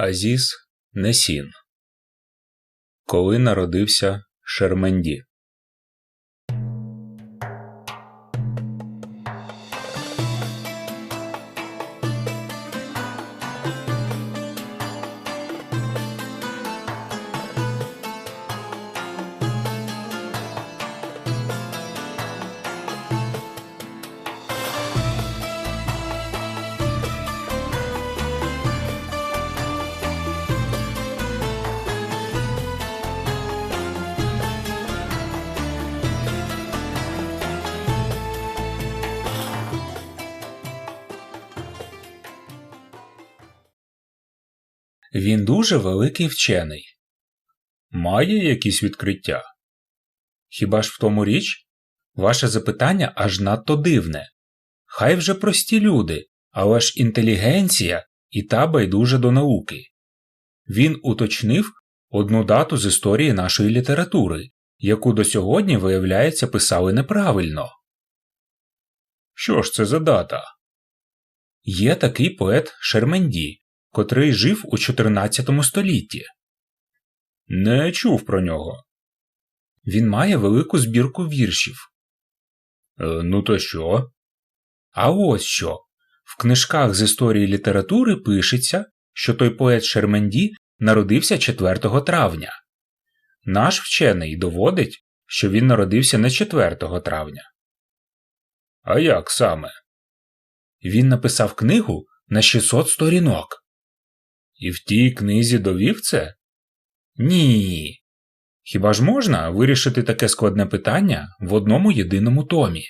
Азіз Несін. Коли народився Шерменді Він дуже великий вчений. Має якісь відкриття? Хіба ж в тому річ? Ваше запитання аж надто дивне. Хай вже прості люди, але ж інтелігенція і та байдуже до науки. Він уточнив одну дату з історії нашої літератури, яку до сьогодні, виявляється, писали неправильно. Що ж це за дата? Є такий поет Шерменді, котрий жив у 14 столітті. Не чув про нього. Він має велику збірку віршів. Е, ну то що? А ось що. В книжках з історії літератури пишеться, що той поет Шерменді народився 4 травня. Наш вчений доводить, що він народився не 4 травня. А як саме? Він написав книгу на 600 сторінок. І в тій книзі довів це? Ні. Хіба ж можна вирішити таке складне питання в одному єдиному томі?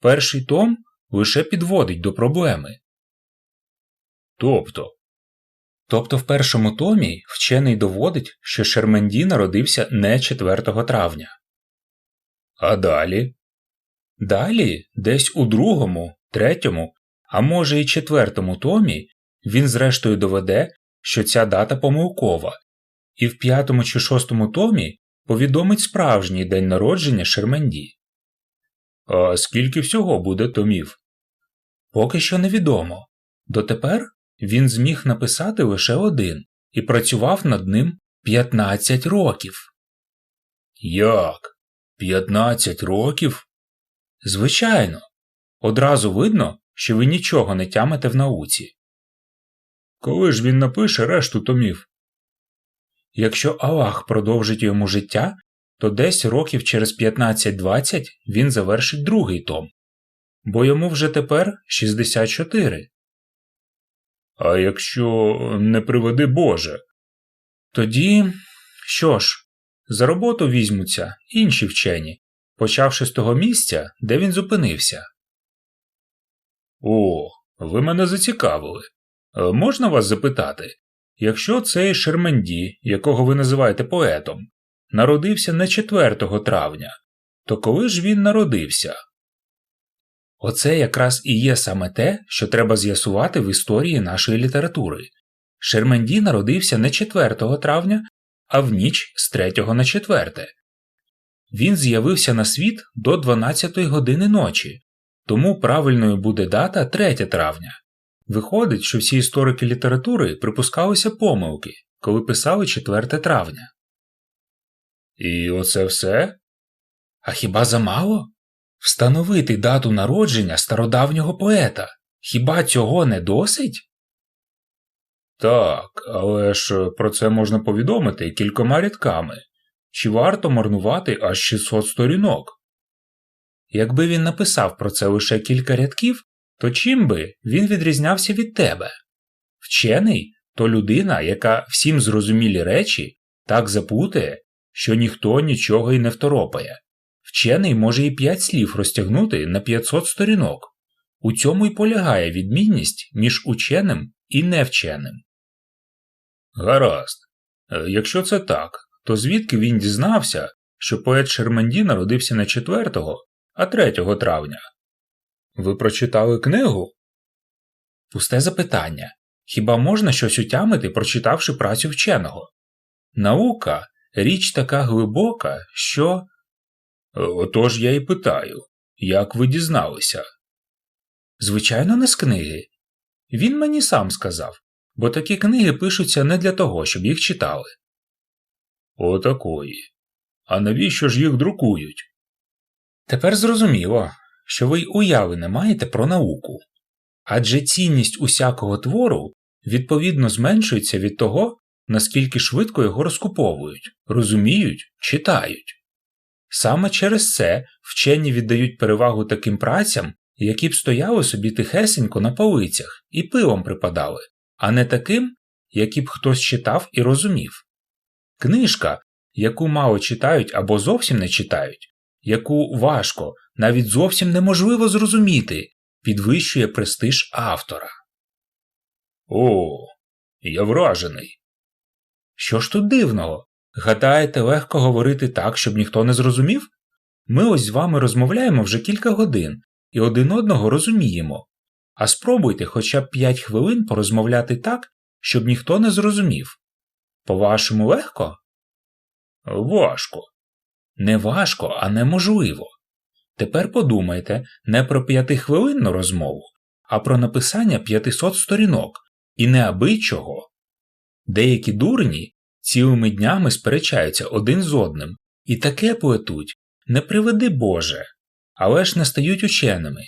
Перший том лише підводить до проблеми. Тобто. Тобто в першому томі вчений доводить, що Шерменді народився не 4 травня. А далі? Далі, десь у другому, третьому, а може і четвертому томі він зрештою доведе, що ця дата помилкова, і в п'ятому чи шостому томі повідомить справжній день народження Шерменді. А скільки всього буде томів? Поки що невідомо. Дотепер він зміг написати лише один і працював над ним 15 років. Як? 15 років? Звичайно. Одразу видно, що ви нічого не тямите в науці. Коли ж він напише решту томів? Якщо Аллах продовжить йому життя, то десь років через 15-20 він завершить другий том, бо йому вже тепер 64. А якщо не приведи Боже? Тоді, що ж, за роботу візьмуться інші вчені, почавши з того місця, де він зупинився. О, ви мене зацікавили. Е, можна вас запитати, якщо цей Шерменді, якого ви називаєте поетом, народився не 4 травня, то коли ж він народився? Оце якраз і є саме те, що треба з'ясувати в історії нашої літератури. Шерменді народився не 4 травня, а в ніч з 3 на 4. Він з'явився на світ до 12 години ночі, тому правильною буде дата 3 травня. Виходить, що всі історики літератури припускалися помилки, коли писали 4 травня. І оце все? А хіба замало? Встановити дату народження стародавнього поета. Хіба цього не досить? Так, але ж про це можна повідомити кількома рядками. Чи варто марнувати аж 600 сторінок? Якби він написав про це лише кілька рядків, то чим би він відрізнявся від тебе? Вчений то людина, яка всім зрозумілі речі так запутає, що ніхто нічого й не второпає. Вчений може і п'ять слів розтягнути на 500 сторінок. У цьому й полягає відмінність між ученим і невченим. Гаразд. Е, якщо це так, то звідки він дізнався, що поет Шерменді народився не 4, а 3 травня? Ви прочитали книгу? Пусте запитання. Хіба можна щось утямити, прочитавши працю вченого? Наука річ така глибока, що. Отож я і питаю, як ви дізналися? Звичайно, не з книги. Він мені сам сказав бо такі книги пишуться не для того, щоб їх читали. Отакої. А навіщо ж їх друкують? Тепер зрозуміло, що ви й уяви не маєте про науку. Адже цінність усякого твору відповідно зменшується від того, наскільки швидко його розкуповують, розуміють, читають. Саме через це вчені віддають перевагу таким працям, які б стояли собі тихесенько на полицях і пивом припадали, а не таким, які б хтось читав і розумів. Книжка, яку мало читають або зовсім не читають, яку важко, навіть зовсім неможливо зрозуміти, підвищує престиж автора. О, я вражений. Що ж тут дивного? Гадаєте, легко говорити так, щоб ніхто не зрозумів? Ми ось з вами розмовляємо вже кілька годин і один одного розуміємо. А спробуйте хоча б 5 хвилин порозмовляти так, щоб ніхто не зрозумів. По-вашому, легко? Важко. Не важко, а неможливо. Тепер подумайте не про п'ятихвилинну розмову, а про написання 500 сторінок і не аби чого. Деякі дурні цілими днями сперечаються один з одним і таке поетуть, не приведи Боже, але ж не стають ученими.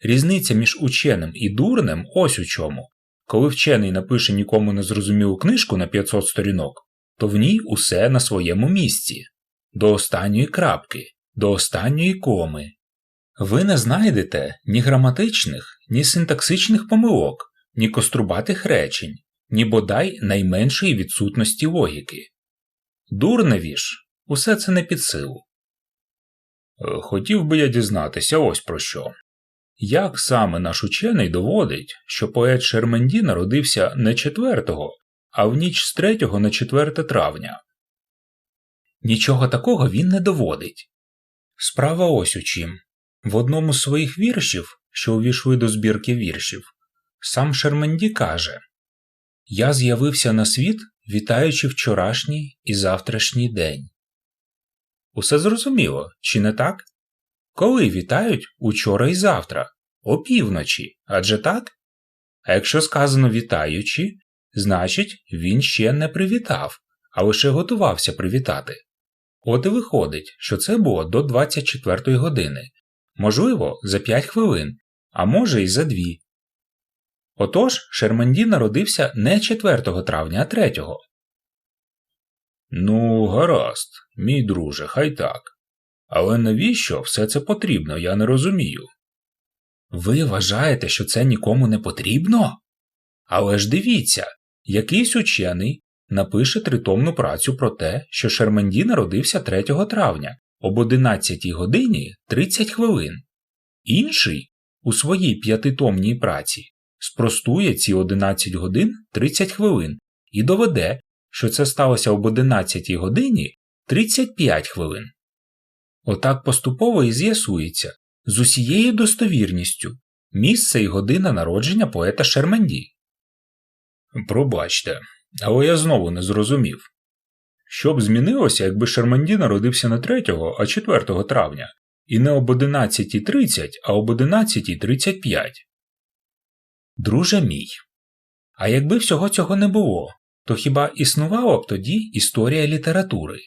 Різниця між ученим і дурнем ось у чому. Коли вчений напише нікому не зрозумілу книжку на 500 сторінок, то в ній усе на своєму місці, до останньої крапки, до останньої коми. Ви не знайдете ні граматичних, ні синтаксичних помилок, ні кострубатих речень, ні бодай найменшої відсутності логіки. Дурневі ж, усе це не під силу. Е, Хотів би я дізнатися ось про що. Як саме наш учений доводить, що поет Шерменді народився не 4, а в ніч з 3 на 4 травня? Нічого такого він не доводить. Справа ось у чим. В одному з своїх віршів, що увійшли до збірки віршів, сам Шерменді каже Я з'явився на світ, вітаючи вчорашній і завтрашній день. Усе зрозуміло, чи не так? Коли вітають учора і завтра, опівночі, адже так? А якщо сказано вітаючи, значить він ще не привітав, а лише готувався привітати. От і виходить, що це було до 24 години, можливо, за 5 хвилин, а може й за 2. Отож, Шерменді народився не 4 травня, а 3. Ну, гаразд, мій друже, хай так. Але навіщо все це потрібно, я не розумію. Ви вважаєте, що це нікому не потрібно? Але ж дивіться, якийсь учений напише тритомну працю про те, що Шерменді народився 3 травня об 11 годині 30 хвилин. Інший у своїй п'ятитомній праці спростує ці 11 годин 30 хвилин і доведе, що це сталося об 11 годині 35 хвилин. Отак поступово і з'ясується з усією достовірністю місце і година народження поета Шерменді. Пробачте, але я знову не зрозумів. Що б змінилося, якби Шерменді народився не 3, а 4 травня, і не об 11.30, а об 11.35? Друже мій. А якби всього цього не було, то хіба існувала б тоді історія літератури?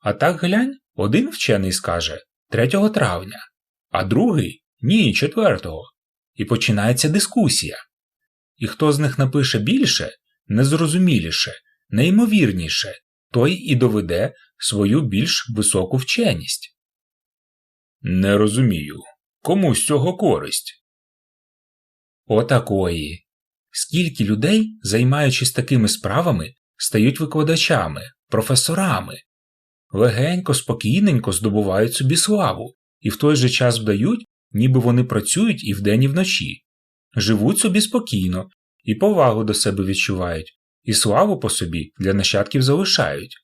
А так глянь, один вчений скаже 3 травня, а другий ні, 4. І починається дискусія. І хто з них напише більше, незрозуміліше, неймовірніше, той і доведе свою більш високу вченість. Не розумію. Кому з цього користь? Отакої. Скільки людей, займаючись такими справами, стають викладачами, професорами, легенько, спокійненько здобувають собі славу і в той же час вдають, ніби вони працюють і вдень, і вночі, живуть собі спокійно, і повагу до себе відчувають, і славу по собі для нащадків залишають.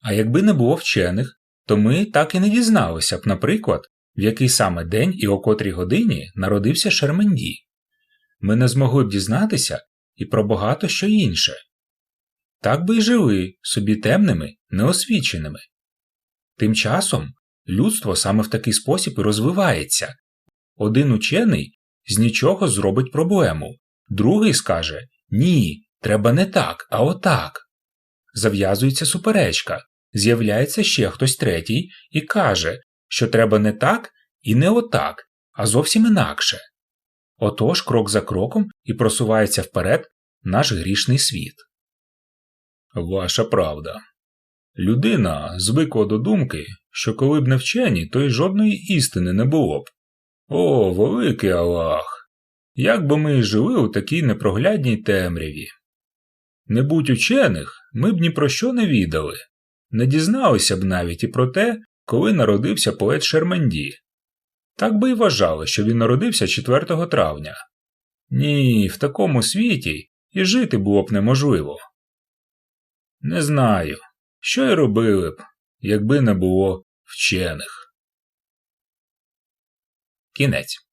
А якби не було вчених, то ми так і не дізналися б, наприклад, в який саме день і о котрій годині народився Шерменді. Ми не змогли б дізнатися і про багато що інше. Так би й жили собі темними, неосвіченими. Тим часом людство саме в такий спосіб і розвивається. Один учений з нічого зробить проблему, другий скаже Ні, треба не так, а отак. Зав'язується суперечка, з'являється ще хтось третій і каже, що треба не так і не отак, а зовсім інакше. Отож, крок за кроком і просувається вперед наш грішний світ. Ваша правда. Людина звикла до думки, що коли б не вчені, то й жодної істини не було б. О, великий Аллах! Як би ми жили у такій непроглядній темряві. Не будь учених, ми б ні про що не відали, не дізналися б навіть і про те, коли народився поет Шерменді. Так би й вважали, що він народився 4 травня. Ні, в такому світі і жити було б неможливо. Не знаю, що й робили б, якби не було вчених. Кінець